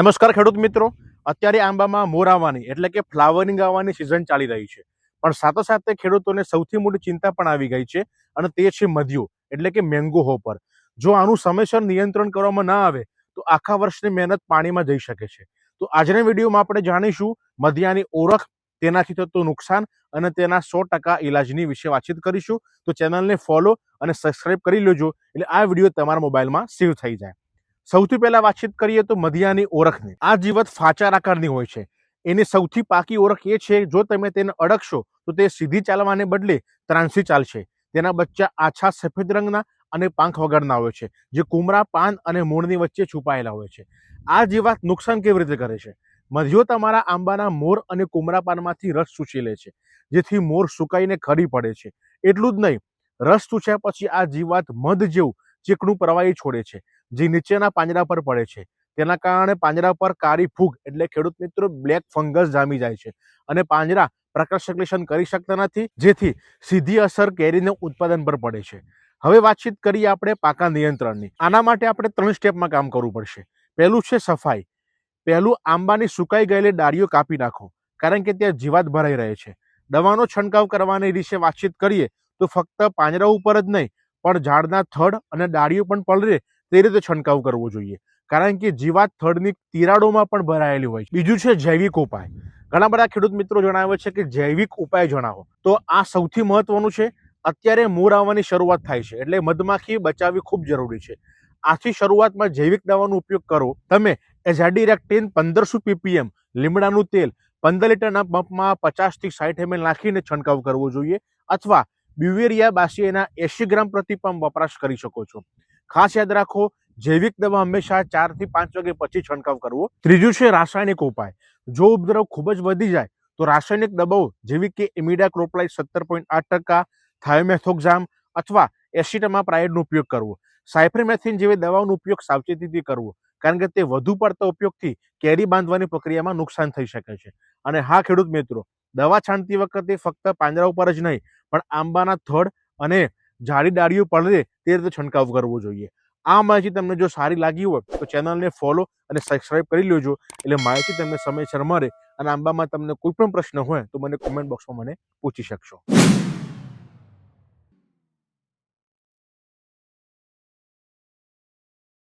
નમસ્કાર ખેડૂત મિત્રો. અત્યારે આંબામાં મોર આવવાની, એટલે કે ફ્લાવરિંગ આવવાની સિઝન ચાલી રહી છે. પણ સાથે સાથે ખેડૂતોને સૌથી મોટી ચિંતા પણ આવી ગઈ છે અને તે છે મધ્યો, એટલે કે મેંગો હોપર જો આનું સમયસર નિયંત્રણ કરવામાં ના આવે, તો આખા વર્ષની મહેનત પાણીમાં જઈ શકે છે. તો આજના વિડીયોમાં આપણે જાણીશું મધ્યાની ઓળખ, તેનાથી થતું નુકસાન અને તેના સો ટકા ઇલાજની વિશે વાતચીત કરીશું. તો ચેનલને ફોલો અને સબસ્ક્રાઈબ કરી લેજો, એટલે આ વીડિયો તમારા મોબાઈલમાં સેવ થઈ જાય. સૌથી પહેલા વાતચીત કરીએ તો મધિયાની ઓળખની. આ જીવત ફાચાર આકારની હોય છે. એની સૌથી પાકી ઓળખ એ છે, જો તમે તેને અડકશો, તો તે સીધી ચાલવાને બદલે ત્રાંસી ચાલશે. તેના બચ્ચા આછા સફેદ રંગના અને પાંખ વગરના હોય છે, જે કુમરા, પાન અને મૂળની વચ્ચે છુપાયેલા હોય છે. આ જીવાત નુકસાન કેવી રીતે કરે છે? મધ્યો તમારા આંબાના મોર અને કુમરા પાનમાંથી રસ ચૂસી લે છે, જેથી મોર સુકાઈને ખરી પડે છે. એટલું જ નહીં, રસ ચૂસ્યા પછી આ જીવાત મધ જેવું ચીકણું પ્રવાહી છોડે છે. જે નીચેના પાંજરા પર પડે છે. તેના કારણે પાંજરા પર કાળી ફૂગ એટલે ખેડૂત મિત્રો બ્લેક ફંગસ જામી જાય છે અને પાંજરા પ્રકાશ સંશ્લેષણ કરી શકતા નથી, જેથી સીધી અસર કેરીને ઉત્પાદન પર પડે છે. હવે વાતચીત કરીએ આપણે પાકા નિયંત્રણની. આના માટે આપણે ત્રણ સ્ટેપમાં કામ કરવું પડશે. પહેલું છે સફાઈ. પહેલું આંબાની સુકાઈ ગયેલી ડાળીઓ કાપી નાખો, કારણ કે ત્યાં જીવાત ભરાઈ રહે છે. દવાનો છંટકાવ કરવાની વિશે વાતચીત કરીએ તો ફક્ત પાંજરા ઉપર જ નહીં, પણ ઝાડના થડ અને ડાળીઓ પણ પલરે તે રીતે છંટકાવ કરવો જોઈએ. કારણ કે જીવાત થડની તિરાડોમાં પણ ભરાયેલી હોય છે. બીજું છે જૈવિક ઉપાય. ઘણા બધા ખેડૂત મિત્રો જણાવે છે કે જૈવિક ઉપાય જણાવો. તો આ સૌથી મહત્વનું છે. અત્યારે મોર આવવાની શરૂઆત થાય છે. એટલે મધમાખી બચાવવી ખૂબ જરૂરી છે. આથી શરૂઆતમાં જૈવિક દવાનો ઉપયોગ કરો. તમે એઝાડીરેક્ટિન પંદરસો પીપીએમ, લીમડાનું તેલ પંદર લીટરના પંપમાં પચાસથી સાઠ એમએલ નાખીને છંટકાવ કરવો જોઈએ. અથવા બ્યુવેરિયા બાસીએના એસી ગ્રામ પ્રતિ પંપ વપરાશ કરી શકો છો. ખાસ યાદ રાખો, જૈવિક દવા હંમેશા ચારથી પાંચ વાગે પછી છંટકાવ કરવો. ત્રીજું છે રાસાયણિક ઉપાય. જો ઉપદ્રવ ખૂબ જ વધી જાય, તો રાસાયણિક દવાઓ જેવી કે ઇમિડા સત્તર પોઈન્ટ આઠ ટકા, થાયોમેથોક્ઝામ અથવા એસિટમા પ્રાઇડનો ઉપયોગ કરવો. સાયપ્રિમેથિન જેવી દવાઓનો ઉપયોગ સાવચેતીથી કરવો, કારણ કે તે વધુ પડતા ઉપયોગથી કેરી બાંધવાની પ્રક્રિયામાં નુકસાન થઈ શકે છે. અને હા, ખેડૂત મિત્રો, દવા છાંટતી વખતે ફક્ત પાંજરા ઉપર જ નહીં, પણ આંબાના થડ અને જાડી ડાળીઓ પડે તે રીતે છંટકાવ કરવો જોઈએ. આ માહિતી તમને જો સારી લાગી હોય તો ચેનલને ફોલો અને સબસ્ક્રાઇબ કરી લેજો. એટલે માહિતી તમને સમયસર મળે અને આંબામાં તમને કોઈ પણ પ્રશ્ન હોય તો મને કોમેન્ટ બોક્સમાં મને પૂછી શકશો.